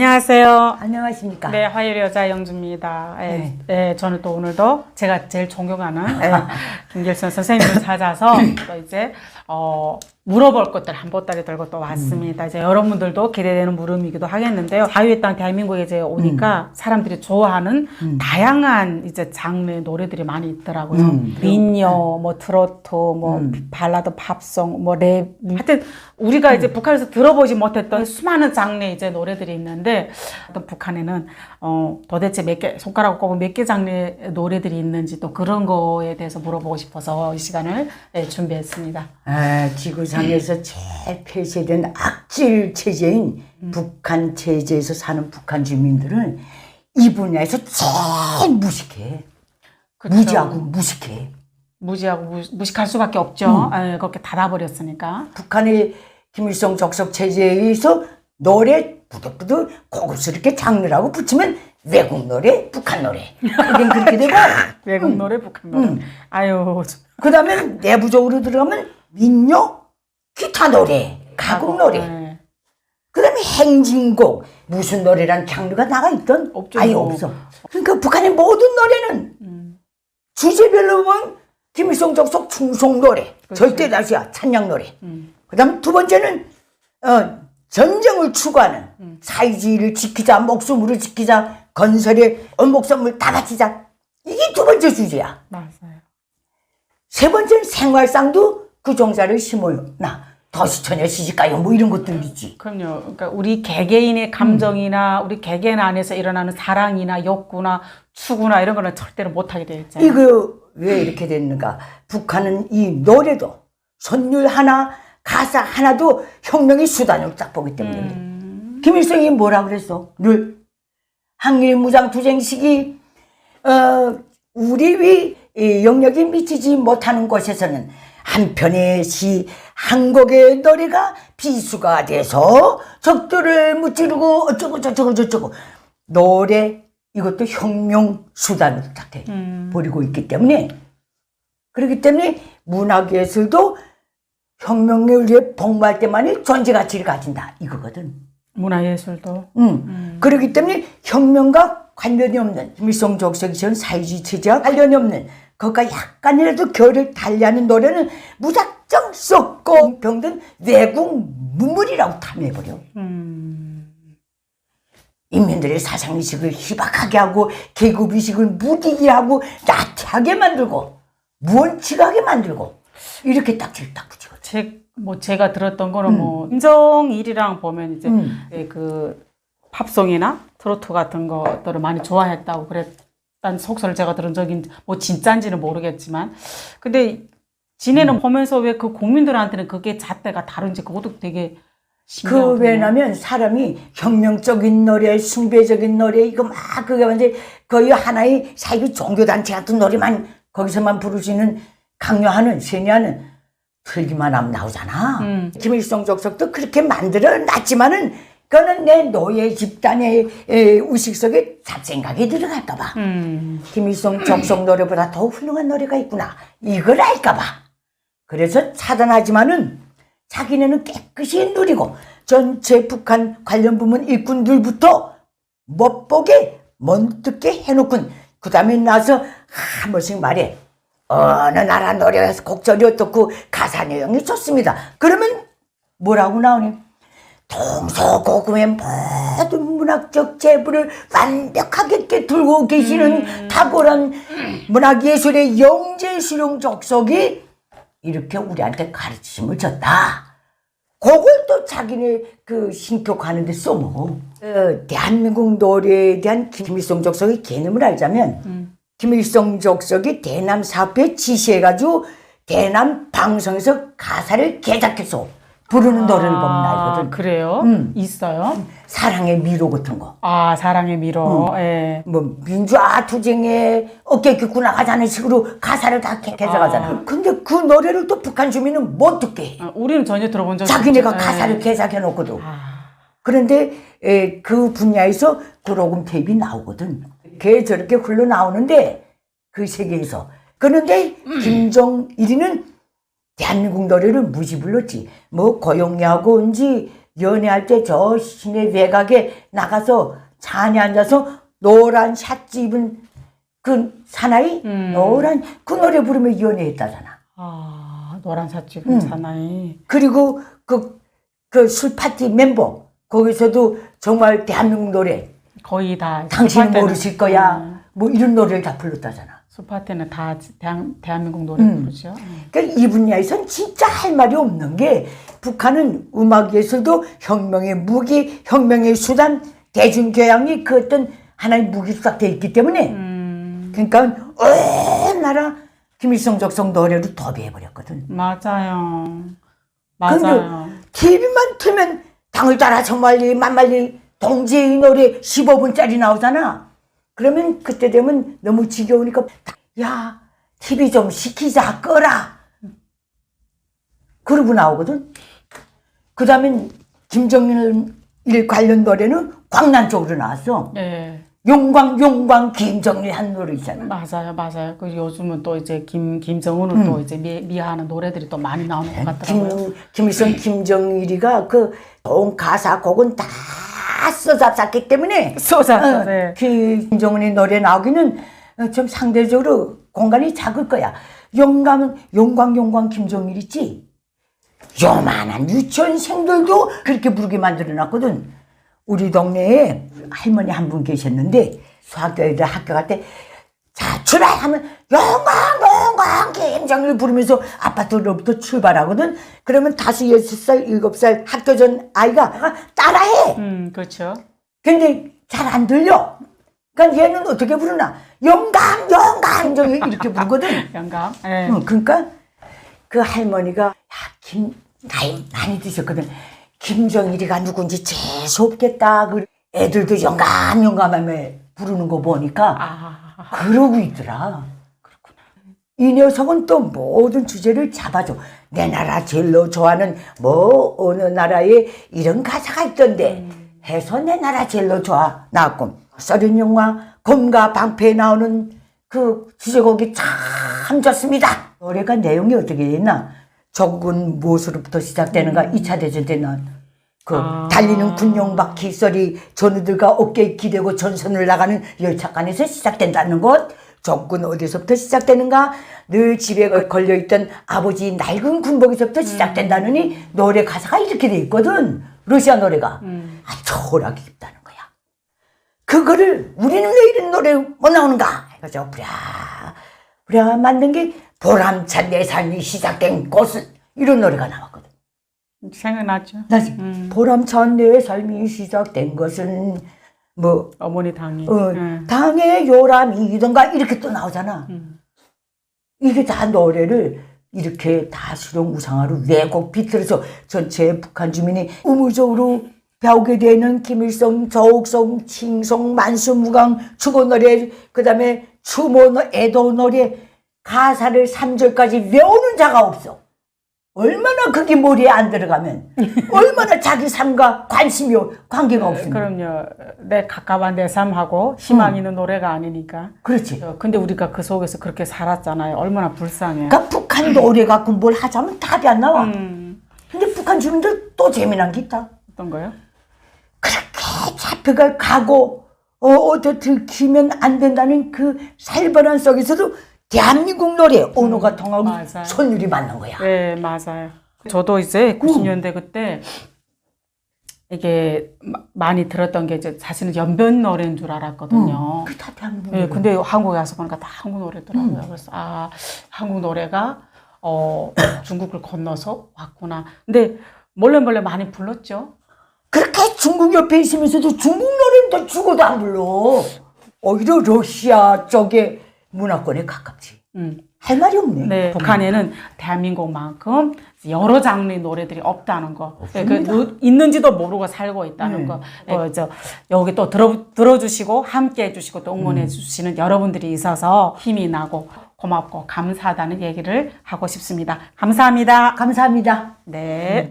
안녕하세요. 안녕하십니까? 네, 화요일 여자 영주입니다. 예, 네. 예, 저는 또 오늘도 제가 제일 존경하는 예, 김길선 선생님을 찾아서 또 이제 어, 물어볼 것들 한 보따리 들고 또 왔습니다. 이제 여러분들도 기대되는 물음이기도 하겠는데요. 자유의 땅 대한민국에 이제 오니까 사람들이 좋아하는 다양한 이제 장르의 노래들이 많이 있더라고요. 음. 민요, 뭐 트로트, 뭐 발라드, 팝송, 뭐 랩, 하여튼 우리가 이제 북한에서 들어보지 못했던 수많은 장르의 이제 노래들이 있는데 어떤 북한에는 어 도대체 몇 개 손가락 꼽은 몇개 장르의 노래들이 있는지 또 그런 거에 대해서 물어보고 싶어서 이 시간을 예, 준비했습니다. 아, 지구상 에서 제일 폐쇄된 악질 체제인 북한 체제에서 사는 북한 주민들은 이 분야에서 제일 무식해. 그쵸? 무지하고 무식해. 무지하고 무, 무식할 수밖에 없죠. 예, 그렇게 닫아버렸으니까. 북한의 김일성 적석 체제에서 노래 부득부득 고급스럽게 장르라고 붙이면 외국 노래, 북한 노래. 그게 그렇게 되고 외국 노래, 북한 노래. 아유, 그 다음에 내부적으로 들어가면 민요, 기타 노래, 가곡 노래. 예. 그 다음에 행진곡 무슨 노래란 장르가 나가 있던 없죠. 아예 없어 그러니까 북한의 모든 노래는 음. 주제별로 보면 김일성 적석 충성 노래 절대 다시야 찬양 노래 음. 그 다음 두 번째는 어, 전쟁을 추구하는 음. 사이지를 지키자 목숨으로 지키자 건설에 원목선물 다 바치자 이게 두 번째 주제야 맞아요. 세 번째는 생활상도 그 종자를 심어요 나 더시처녀 시집가요 뭐 이런 것들 있지 그럼요. 그러니까 우리 개개인의 감정이나 우리 개개인 안에서 일어나는 사랑이나 욕구나 추구나 이런 거는 절대로 못하게 되어 있잖아요. 이거 왜 이렇게 됐는가? 북한은 이 노래도 선율 하나, 가사 하나도 혁명의 수단으로 딱 보기 때문에. 음, 김일성이 뭐라 그랬어? 늘 항일 무장 투쟁 시기 어, 우리 위 이 영역이 미치지 못하는 곳에서는 한편의 시, 한 곡의 노래가 비수가 돼서 적들을 무찌르고 어쩌고 저쩌고 저쩌고 노래 이것도 혁명 수단으로 딱 돼. 음. 버리고 있기 때문에 그렇기 때문에 문학예술도 혁명을 위해 복무할 때만이 존재 가치를 가진다 이거거든. 문화예술도. 음. 그렇기 때문에 혁명과 관련이 없는 김일성 적석이 전 사회주의 체제와 관련이 없는 그것과 약간이라도 결을 달리하는 노래는 무작정 썩고 병든 외국 문물이라고 탐해버려. 음, 인민들의 사상의식을 희박하게 하고 계급의식을 무디게 하고 나태하게 만들고 무언치하게 만들고 이렇게 딱지를 딱 붙이거든. 제, 뭐 제가 들었던 거는 뭐 인정일이랑 보면 이제 음. 예, 그 팝송이나 트로트 같은 것들을 많이 좋아했다고 그랬다는 속설을 제가 들은 적이 뭐 진짜인지는 모르겠지만 근데 지네는 보면서 왜 그 국민들한테는 그게 잣대가 다른지 그것도 되게 그. 왜냐면 사람이 혁명적인 노래, 숭배적인 노래 이거 막 그게 완전 거의 하나의 사이비 종교단체 같은 노래만 거기서만 부르시는 강요하는 세뇌하는 틀기만 하면 나오잖아. 음. 김일성 적석도 그렇게 만들어 놨지만은 그거는 내 노예 집단의 에, 의식 속에 잡생각이 들어갈까봐. 음, 김일성 적석 노래보다 더 훌륭한 노래가 있구나. 이걸 알까봐. 그래서 차단하지만은 자기네는 깨끗이 누리고 전체 북한 관련 부문 일꾼들부터 못 보게 먼뜨게 해놓군. 그 다음에 나서 한 번씩 말해. 어느 나라 노래에서 곡절이 어떻고 가사 내용이 좋습니다. 그러면 뭐라고 나오니? 동서고금의 모든 문학적 재부를 완벽하게 꿰뚫고 계시는 탁월한 문학예술의 영재 수용 적석이 이렇게 우리한테 가르침을 줬다. 그걸 또 자기네 그 신격하는데 써먹어. 어, 대한민국 노래에 대한 김일성 적석의 개념을 알자면 김일성 적석이 대남 사업에 지시해가지고 대남 방송에서 가사를 개작해서 부르는 노래를 보면 알거든. 그래요? 음. 있어요? 사랑의 미로 같은 거. 아 사랑의 미로. 예. 뭐 민주화 투쟁에 어깨 긋고 나가자는 식으로 가사를 다 개- 개작하잖아. 아. 근데 그 노래를 또 북한 주민은 못 듣게 해. 아, 우리는 전혀 들어본 적이 자기네가 없죠. 가사를 예. 개작해 놓거든. 아, 그런데 에, 그 분야에서 그로금 테이프가 나오거든. 걔 저렇게 흘러나오는데 그 세계에서. 그런데 김정일이는 대한민국 노래를 무지 불렀지. 뭐 고영야하고인지 연애할 때 저 시내 외곽에 나가서 잔에 앉아서 노란 샷즈 입은 그 사나이 음. 노란 그 노래 부르며 연애했다잖아. 아, 노란 사치 음. 사나이. 그리고 그, 그 술 파티 멤버 거기서도 정말 대한민국 노래 거의 다. 당신은 수파테는- 모르실 거야 음, 뭐 이런 노래를 다 불렀다잖아. 수파테는 다 대한, 대한민국 노래 음. 부르죠. 음. 그러니까 이 분야에선 진짜 할 말이 없는 게 북한은 음악 예술도 혁명의 무기, 혁명의 수단, 대중교양이 그 어떤 하나의 무기로 돼 있기 때문에 음, 그러니까 얼마나 김일성 적성 노래로 더비해 버렸거든. 맞아요. 맞아요. TV만 틀면 당을 따라 정말리 만말리 동지의 노래 15분짜리 나오잖아. 그러면 그때 되면 너무 지겨우니까 야 TV 좀 시키자 꺼라. 그러고 나오거든. 그 다음에 김정일 관련 노래는 광란 쪽으로 나왔어. 예. 용광 용광 김정일 한 노래 있잖아. 맞아요, 맞아요. 그 요즘은 또 이제 김 김정은은 또 이제 미, 미화하는 노래들이 또 많이 나오는 것 같더라고요. 김, 김일성 김정일이가 그 좋은 가사 곡은 다 써잡았기 때문에 쏘자. 어, 네. 그 김정은의 노래 나오기는 어, 좀 상대적으로 공간이 작을 거야. 용감은 용광 용광 김정일 있지. 요만한 유치원생들도 그렇게 부르게 만들어 놨거든. 우리 동네에 할머니 한 분 계셨는데 수학교에 학교 갈 때 자 출발 하면 용광 용광 김정일 부르면서 아파트로부터 출발하거든. 그러면 다섯 여섯 살 일곱 살 학교 전 아이가 따라해. 음, 그렇죠. 근데 잘 안 들려. 그러니까 얘는 어떻게 부르나? 영감, 영감, 저 이렇게 부르거든. 영감. 예. 응, 그러니까 그 할머니가 야, 김 나이 많이 드셨거든. 김정일이가 누군지 재수 없겠다. 그 애들도 영감, 영감하며 부르는 거 보니까 아, 그러고 있더라. 이 녀석은 또 모든 주제를 잡아줘. 내 나라 제일로 좋아하는 뭐 어느 나라에 이런 가사가 있던데 해서 내 나라 제일로 좋아 나왔고 썰은 영화 곰과 방패에 나오는 그 주제곡이 참 좋습니다. 노래가 내용이 어떻게 됐나? 적군 무엇으로부터 시작되는가? 2차 대전 때는 그 아. 달리는 군용 바퀴 소리 전우들과 어깨에 기대고 전선을 나가는 열차간에서 시작된다는 것 적군 어디서부터 시작되는가? 늘 집에 걸려있던 아버지 낡은 군복에서부터 시작된다느니 노래 가사가 이렇게 돼 있거든 러시아 노래가. 아 초라하게 깊다는 거야. 그거를 우리는 왜 이런 노래 못 나오는가? 해가지고 부랴 부랴 만든 게 보람찬 내 삶이 시작된 곳은 이런 노래가 나왔거든. 생각나죠. 나 지금 보람찬 내 삶이 시작된 것은 뭐 어머니 당이. 어, 예. 당의 요람이던가 이렇게 또 나오잖아. 음. 이게 다 노래를 이렇게 다 수령 우상화로 왜곡 비틀어서 전체 북한 주민이 의무적으로 배우게 되는 김일성, 저옥성, 칭송, 만수무강, 추고 노래, 그 다음에 추모 노- 애도 노래 가사를 3절까지 외우는 자가 없어. 얼마나 그게 머리에 안 들어가면 얼마나 자기 삶과 관심이 관계가 없으면 그럼요. 내 가까운 내 삶하고 희망 있는 노래가 아니니까. 그렇지. 어, 근데 우리가 그 속에서 그렇게 살았잖아요. 얼마나 불쌍해. 그러니까 북한 노래 갖고 뭘 하자면 답이 안 나와. 음, 근데 북한 주민들 또 재미난 게 있다. 어떤 거요? 그렇게 잡혀갈 각오, 어, 어디 들키면 안 된다는 그 살벌한 속에서도 대한민국 노래 언어가 통하고 맞아요. 손율이 맞는 거야. 네, 맞아요. 저도 이제 90년대 그때 이게 마- 많이 들었던 게 이제 사실은 연변 노래인 줄 알았거든요. 그 다 대한민국 예, 노래. 근데 한국에 와서 보니까 다 한국 노래더라고요. 그래서 아, 한국 노래가 어, 중국을 건너서 왔구나. 근데 몰래 몰래 많이 불렀죠. 그렇게 중국 옆에 있으면서도 중국 노래는 또 죽어도 안 불러. 오히려 러시아 쪽의 문화권에 가깝지. 음. 할 말이 없네. 네, 북한에는 대한민국만큼 여러 장르의 노래들이 없다는 거, 네, 그 노- 있는지도 모르고 살고 있다는 네. 거. 어, 저 여기 또 들어 들어주시고 함께 해주시고 또 응원해 주시는 여러분들이 있어서 힘이 나고 고맙고 감사하다는 얘기를 하고 싶습니다. 감사합니다. 감사합니다. 네.